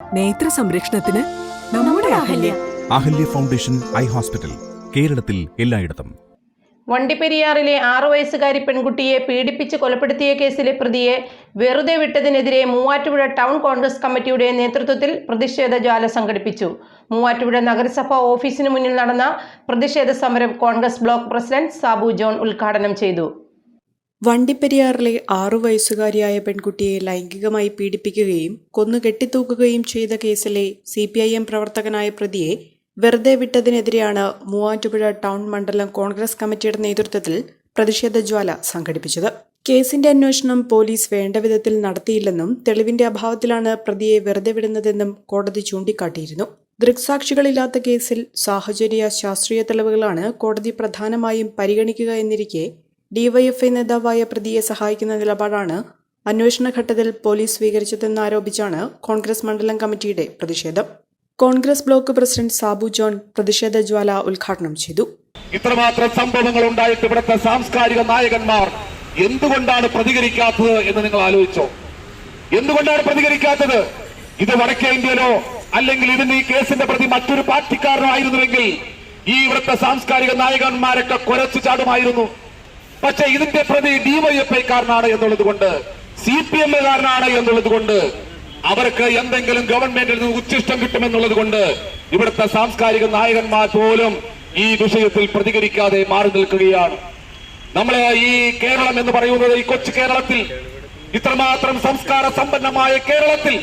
നേത്ര സംരക്ഷണത്തിന് നമ്മുടെ Ahalya. Ahalya. Foundation eye hospital കേരളത്തിൽ എല്ലായിടത്തും. വണ്ടിപ്പെരിയാറിലെ ആറു വയസ്സുകാരി പെൺകുട്ടിയെ പീഡിപ്പിച്ച് കൊലപ്പെടുത്തിയ കേസിലെ പ്രതിയെ വെറുതെ വിട്ടതിനെതിരെ മൂവാറ്റുപുഴ ടൗൺ കോൺഗ്രസ് കമ്മിറ്റിയുടെ നേതൃത്വത്തിൽ പ്രതിഷേധ ജ്വാല സംഘടിപ്പിച്ചു. മൂവാറ്റുപുഴ നഗരസഭ ഓഫീസിന് മുന്നിൽ നടന്ന പ്രതിഷേധ സമരം കോൺഗ്രസ് ബ്ലോക്ക് പ്രസിഡന്റ് സാബു ജോൺ ഉദ്ഘാടനം ചെയ്തു. വണ്ടിപ്പെരിയാറിലെ ആറു വയസ്സുകാരിയായ പെൺകുട്ടിയെ ലൈംഗികമായി പീഡിപ്പിക്കുകയും കൊന്നു കെട്ടിത്തൂക്കുകയും ചെയ്ത കേസിലെ സി പി ഐ എം പ്രവർത്തകനായ പ്രതിയെ വെറുതെ വിട്ടതിനെതിരെയാണ് മൂവാറ്റുപുഴ ടൗൺ മണ്ഡലം കോൺഗ്രസ് കമ്മിറ്റിയുടെ നേതൃത്വത്തിൽ പ്രതിഷേധ ജ്വാല സംഘടിപ്പിച്ചത്. കേസിന്റെ അന്വേഷണം പോലീസ് വേണ്ട വിധത്തിൽ നടത്തിയില്ലെന്നും തെളിവിന്റെ അഭാവത്തിലാണ് പ്രതിയെ വെറുതെ വിടുന്നതെന്നും കോടതി ചൂണ്ടിക്കാട്ടിയിരുന്നു. ദൃക്സാക്ഷികളില്ലാത്ത കേസിൽ സാഹചര്യ ശാസ്ത്രീയ തെളിവുകളാണ് കോടതി പ്രധാനമായും പരിഗണിക്കുക എന്നിരിക്കെ ഡിവൈഎഫ്ഐ നേതാവായ പ്രതിയെ സഹായിക്കുന്ന നിലപാടാണ് അന്വേഷണ ഘട്ടത്തിൽ പോലീസ് സ്വീകരിച്ചതെന്നാരോപിച്ചാണ് കോൺഗ്രസ് മണ്ഡലം കമ്മിറ്റിയുടെ പ്രതിഷേധം. കോൺഗ്രസ് ബ്ലോക്ക് പ്രസിഡന്റ് സാബു ജോൺ പ്രതിഷേധ ജ്വാല ഉദ്ഘാടനം ചെയ്തു. ഇത്രമാത്രം സംഭവങ്ങൾ ഉണ്ടായിട്ട് ഇവിടുത്തെ സാംസ്കാരിക നായകന്മാർ എന്തുകൊണ്ടാണ് പ്രതികരിക്കാത്തത് എന്ന് നിങ്ങൾ ആലോചിച്ചോ? എന്തുകൊണ്ടാണ് പ്രതികരിക്കാത്തത്? ഇത് വടക്കേ ഇന്ത്യയിലോ അല്ലെങ്കിൽ ഇതിന് ഈ കേസിന്റെ പ്രതി മറ്റൊരു പാർട്ടിക്കാരനോ ആയിരുന്നുവെങ്കിൽ ഈ ഇവിടുത്തെ സാംസ്കാരിക നായകന്മാരൊക്കെ കുരച്ചു ചാടുമായിരുന്നു. പക്ഷെ ഇതിന്റെ പ്രതി ഡിവൈഎഫ്ഐക്കാരനാണ് എന്നുള്ളത് കൊണ്ട് സി പി എമ്മുകാരനാണ് എന്നുള്ളത് കൊണ്ട് അവർക്ക് എന്തെങ്കിലും ഗവൺമെന്റിൽ നിന്ന് ഉച്ചിഷ്ടം കിട്ടുമെന്നുള്ളത് കൊണ്ട് ഇവിടുത്തെ സാംസ്കാരിക നായകന്മാർ പോലും ഈ വിഷയത്തിൽ പ്രതികരിക്കാതെ മാറി നിൽക്കുകയാണ്. നമ്മളെ ഈ കേരളം എന്ന് പറയുന്നത് ഈ കൊച്ചു കേരളത്തിൽ ഇത്രമാത്രം സംസ്കാര സമ്പന്നമായ കേരളത്തിൽ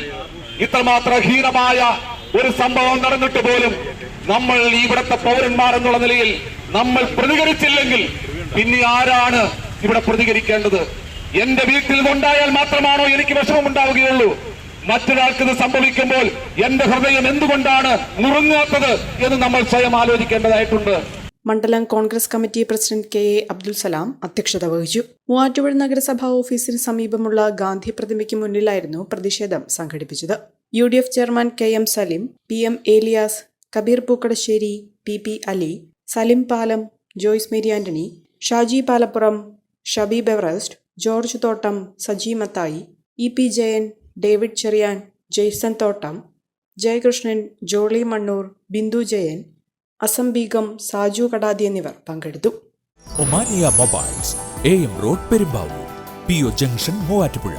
ഇത്രമാത്രം ഹീനമായ ഒരു സംഭവം നടന്നിട്ട് പോലും നമ്മൾ ഇവിടുത്തെ പൗരന്മാർ എന്നുള്ള നിലയിൽ നമ്മൾ പ്രതികരിച്ചില്ലെങ്കിൽ പിന്നെ ആരാണ് ഇവിടെ പ്രതികരിക്കേണ്ടത്? എന്റെ വീട്ടിൽ ഉണ്ടായാൽ മാത്രമാണോ എനിക്ക് വിഷമമുണ്ടാവുകയുള്ളൂ? മറ്റൊരാൾക്ക് ഇത് സംഭവിക്കുമ്പോൾ എന്റെ ഹൃദയം എന്തുകൊണ്ടാണ് മുറുങ്ങാത്തത് എന്ന് നമ്മൾ സ്വയം ആലോചിക്കേണ്ടതായിട്ടുണ്ട്. മണ്ഡലം Congress committee president K A Abdul Salam അധ്യക്ഷത വഹിച്ചു. മൂവാറ്റുപുഴ നഗരസഭാ ഓഫീസിന് സമീപമുള്ള ഗാന്ധി പ്രതിമയ്ക്ക് മുന്നിലായിരുന്നു പ്രതിഷേധം സംഘടിപ്പിച്ചത്. U D F chairman K M Salim P M Elias Kabeer Pookkadassery P P Ali Salim Palam Joyce Mary Antony Shaji Palappuram Shabeeb Everest George Thottam Saji Mathai E P Jayan David Cherian Jaison Thottam Jayakrishnan Jolly Mannur Bindu Jayan Assam Begum Saju Kadathi എന്നിവർ പങ്കെടുത്തു. Omania mobiles A M road Perumbavoor P O junction Muvattupuzha.